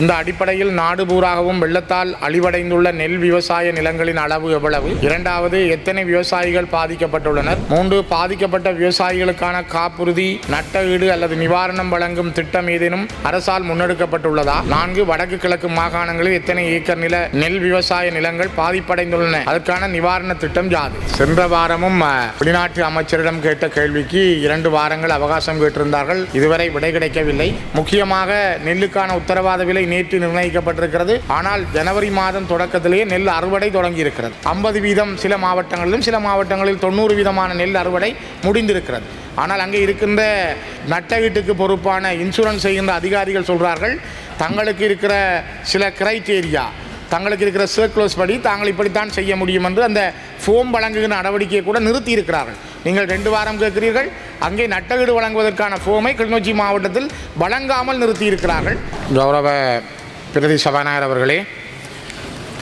இந்த அடிப்படையில் நாடு பூராகவும் வெள்ளத்தால் அழிவடைந்துள்ள நெல் விவசாய நிலங்களின் அளவு எவ்வளவு? இரண்டாவது எத்தனை விவசாயிகள் பாதிக்கப்பட்டுள்ளனர்? மூன்று பாதிக்கப்பட்ட விவசாயிகளுக்கான காப்புறுதி நட்ட ஈடு அல்லது நிவாரணம் வழங்கும் திட்டம் ஏதேனும் அரசால் முன்னெடுக்கப்பட்டுள்ளதா? நான்கு வடக்கு கிழக்கு மாகாணங்களில் எத்தனை ஏக்கர் நில நெல் விவசாய நிலங்கள் பாதிப்படைந்துள்ளன? அதற்கான நிவாரண திட்டம் யாது? சென்ற வாரமும் வெளிநாட்டு அமைச்சரிடம் கேட்ட கேள்விக்கு இரண்டு வாரங்கள் அவகாசம் கேட்டிருந்தார்கள். இதுவரை விடை கிடைக்கவில்லை. முக்கியமாக நெல்லுக்கான உத்தரவாத விலை நேற்று நிர்ணயிக்கப்பட்டிருக்கிறது. ஆனால் ஜனவரி மாதம் தொடக்கத்திலேயே நெல் அறுவடை தொடங்கியிருக்கிறது. ஐம்பது வீதம் சில மாவட்டங்களிலும் சில மாவட்டங்களில் தொண்ணூறு வீதமான நெல் அறுவடை முடிந்திருக்கிறது. ஆனால் அங்கே இருக்கின்ற நட்டகீட்டுக்கு பொறுப்பான இன்சூரன்ஸ் செய்கின்ற அதிகாரிகள் சொல்கிறார்கள் தங்களுக்கு இருக்கிற சில கிரைட்டேரியா தங்களுக்கு இருக்கிற சர்க்குலர்ஸ் படி தாங்கள் இப்படித்தான் செய்ய முடியும் என்று அந்த ஃபோம் வழங்குகிற நடவடிக்கையை கூட நிறுத்தி இருக்கிறார்கள் நீங்கள் ரெண்டு வாரம் கேட்கிறீர்கள் அங்கே நட்டகீடு வழங்குவதற்கான ஃபோமை கிளிநொச்சி மாவட்டத்தில் வழங்காமல் நிறுத்தி இருக்கிறார்கள் கௌரவ பிரதி சபாநாயகர் அவர்களே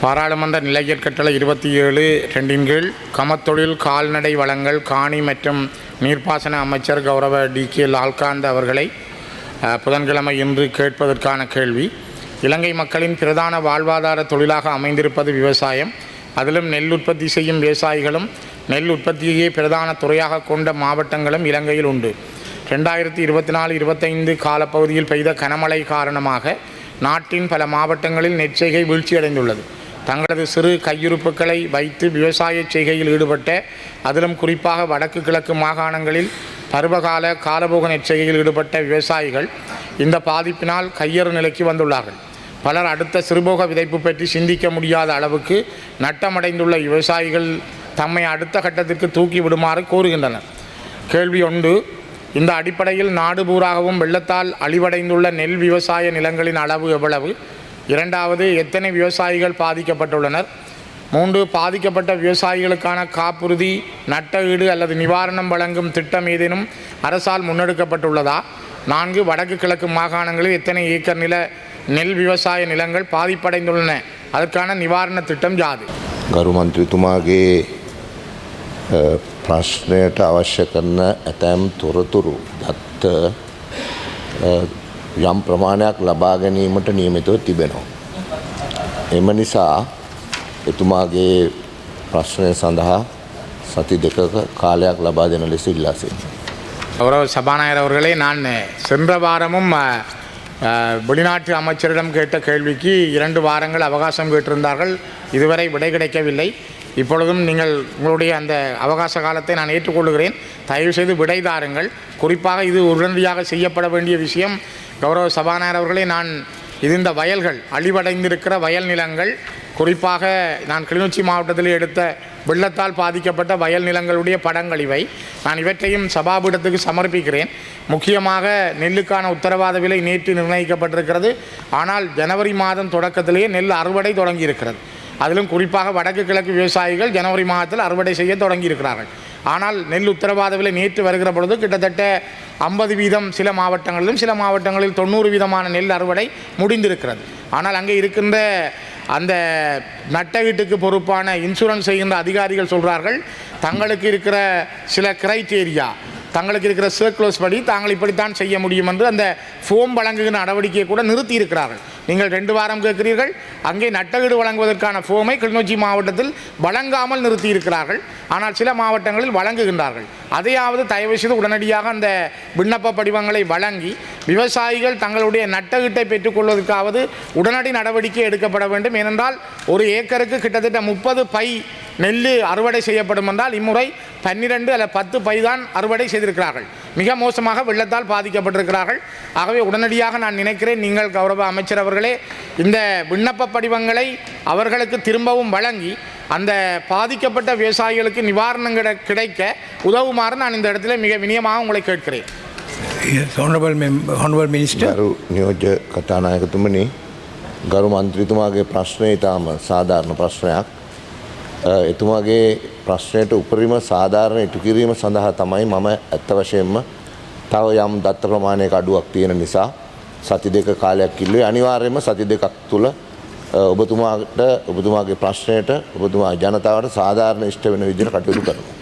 பாராளுமன்ற நிலையற் கட்டளை இருபத்தி ஏழு ரெண்டின் கீழ் கமத்தொழில் கால்நடை வளங்கள் காணி மற்றும் நீர்ப்பாசன அமைச்சர் கௌரவ டி கே லால்காந்த் அவர்களை புதன்கிழமை இன்று கேட்பதற்கான கேள்வி. இலங்கை மக்களின் பிரதான வாழ்வாதார தொழிலாக அமைந்திருப்பது விவசாயம். அதிலும் நெல் உற்பத்தி செய்யும் விவசாயிகளும் நெல் உற்பத்தியையே பிரதான துறையாக கொண்ட மாவட்டங்களும் இலங்கையில் உண்டு. ரெண்டாயிரத்தி இருபத்தி நாலு இருபத்தைந்து காலப்பகுதியில் பெய்த கனமழை காரணமாக நாட்டின் பல மாவட்டங்களில் நெற்செய்கை வீழ்ச்சியடைந்துள்ளது. தங்களது சிறு கையிருப்புகளை வைத்து விவசாய செய்கையில் ஈடுபட்ட அதிலும் குறிப்பாக வடக்கு கிழக்கு மாகாணங்களில் பருவகால காலபோக நெற்செய்கையில் ஈடுபட்ட விவசாயிகள் இந்த பாதிப்பினால் கையறு நிலைக்கு வந்துள்ளார்கள். பலர் அடுத்த சிறுபோக விதைப்பு பற்றி சிந்திக்க முடியாத அளவுக்கு நட்டமடைந்துள்ள விவசாயிகள் தம்மை அடுத்த கட்டத்திற்கு தூக்கி விடுமாறு கூறுகின்றனர் கேள்வி ஒன்று இந்த அடிப்படையில் நாடு பூராகவும் வெள்ளத்தால் அழிவடைந்துள்ள நெல் விவசாய நிலங்களின் அளவு எவ்வளவு? இரண்டாவது எத்தனை விவசாயிகள் பாதிக்கப்பட்டுள்ளனர்? மூன்று பாதிக்கப்பட்ட விவசாயிகளுக்கான காப்புறுதி நட்ட ஈடு அல்லது நிவாரணம் வழங்கும் திட்டம் ஏதேனும் அரசால் முன்னெடுக்கப்பட்டுள்ளதா? நான்கு வடக்கு கிழக்கு மாகாணங்களில் எத்தனை ஏக்கர் நில நெல் விவசாய நிலங்கள் பாதிப்படைந்துள்ளன அதற்கான நிவாரண திட்டம் யாது ගරු මන්ත්‍රතුමාගේ අ, ප්‍රශ්නයට අවශ්‍ය කරන ඇතැම් තොරතුරු දත්ත අ, යම් ප්‍රමාණයක් ලබා ගැනීමට නියමිතව තිබෙනවා. එම නිසා එතුමාගේ ප්‍රශ්නය සඳහා සති දෙකක කාලයක් ලබා දෙන ලෙස ඉල්ලා සිටිනවා. கௌரவ சபாநாயகர் அவர்களே நான் சென்ற வாரமும் அஹ், அஹ், வெளிநாட்டு அமைச்சரிடம் கேட்ட கேள்விக்கு இரண்டு வாரங்கள் அவகாசம் கேட்டிருந்தார்கள். இதுவரை விடை கிடைக்கவில்லை. இப்பொழுதும் நீங்கள் உங்களுடைய அந்த அவகாச காலத்தை நான் ஏற்றுக்கொள்கிறேன். தயவு செய்து விடை தாருங்கள். குறிப்பாக இது உடனடியாக செய்யப்பட வேண்டிய விஷயம். கௌரவ சபாநாயகர் அவர்களே நான் இது இந்த வயல்கள் அழிவடைந்திருக்கிற வயல் நிலங்கள் குறிப்பாக நான் கிளிநொச்சி மாவட்டத்தில் எடுத்த வெள்ளத்தால் பாதிக்கப்பட்ட வயல் நிலங்களுடைய படங்கள் இவை. நான் இவற்றையும் சபாபீடத்துக்கு சமர்ப்பிக்கிறேன். முக்கியமாக நெல்லுக்கான உத்தரவாத விலை நேற்று நிர்ணயிக்கப்பட்டிருக்கிறது. ஆனால் ஜனவரி மாதம் தொடக்கத்திலேயே நெல் அறுவடை தொடங்கியிருக்கிறது. அதிலும் குறிப்பாக வடக்கு கிழக்கு விவசாயிகள் ஜனவரி மாதத்தில் அறுவடை செய்ய தொடங்கியிருக்கிறார்கள். ஆனால் நெல் உத்தரவாத விலை நேற்று வருகிற பொழுது கிட்டத்தட்ட ஐம்பது வீதம் சில மாவட்டங்களிலும் சில மாவட்டங்களில் தொண்ணூறு வீதமான நெல் அறுவடை முடிந்திருக்கிறது. ஆனால் அங்கே இருக்கின்ற அந்த நட்டகீட்டுக்கு பொறுப்பான இன்சூரன்ஸ் செய்கின்ற அதிகாரிகள் சொல்கிறார்கள் தங்களுக்கு இருக்கிற சில கிரைட்டேரியா தங்களுக்கு இருக்கிற சர்க்குலர்ஸ் படி தாங்கள் இப்படித்தான் செய்ய முடியும் என்று அந்த ஃபோம் வழங்குகிற நடவடிக்கையை கூட நிறுத்தி இருக்கிறார்கள் நீங்கள் ரெண்டு வாரம் கேட்கிறீர்கள். அங்கே நட்டகீடு வழங்குவதற்கான ஃபோமை கிளிநொச்சி மாவட்டத்தில் வழங்காமல் நிறுத்தி இருக்கிறார்கள் ஆனால் சில மாவட்டங்களில் வழங்குகின்றார்கள். அதையாவது தயவு செய்து உடனடியாக அந்த விண்ணப்ப படிவங்களை வழங்கி விவசாயிகள் தங்களுடைய நட்டகீட்டை பெற்றுக்கொள்வதற்காவது உடனடி நடவடிக்கை எடுக்கப்பட வேண்டும். ஏனென்றால் ஒரு ஏக்கருக்கு கிட்டத்தட்ட முப்பது பை நெல் அறுவடை செய்யப்படும் என்றால் இம்முறை பன்னிரெண்டு அல்ல பத்து பை தான் அறுவடை செய்திருக்கிறார்கள். மிக மோசமாக வெள்ளத்தால் பாதிக்கப்பட்டிருக்கிறார்கள் ஆகவே உடனடியாக நான் நினைக்கிறேன் நீங்கள் கௌரவ அமைச்சர் அவர்களே இந்த விண்ணப்ப படிவங்களை அவர்களுக்கு திரும்பவும் வழங்கி அந்த பாதிக்கப்பட்ட விவசாயிகளுக்கு நிவாரணம் கிடை- கிடைக்க உதவுமாறு நான் இந்த இடத்துல மிக வினியமாக உங்களை கேட்கிறேன் Yes, honorable, mem- honorable Minister. ගරු නියෝජ්‍ය කතානායකතුමනි ගරු මන්ත්‍රීතුමාගේ ප්‍රශ්නය ඉතාම සාධාරණ ප්‍රශ්නයක්. අ, එතුමාගේ ප්‍රශ්නයට උපරිම සාධාරණ ඉටු කිරීම සඳහා තමයි මම ඇත්ත වශයෙන්ම තව යම් දත්ත ප්‍රමාණයක අඩුවක් තියෙන නිසා සති දෙක කාලයක් කිල්ලේ අනිවාර්යයෙන්ම සති දෙකක් තුළ අ, ඔබතුමාට ඔබතුමාගේ ප්‍රශ්නයට ඔබතුමා ජනතාවට සාධාරණ ඉෂ්ට වෙන විදිහට කටයුතු කරනවා.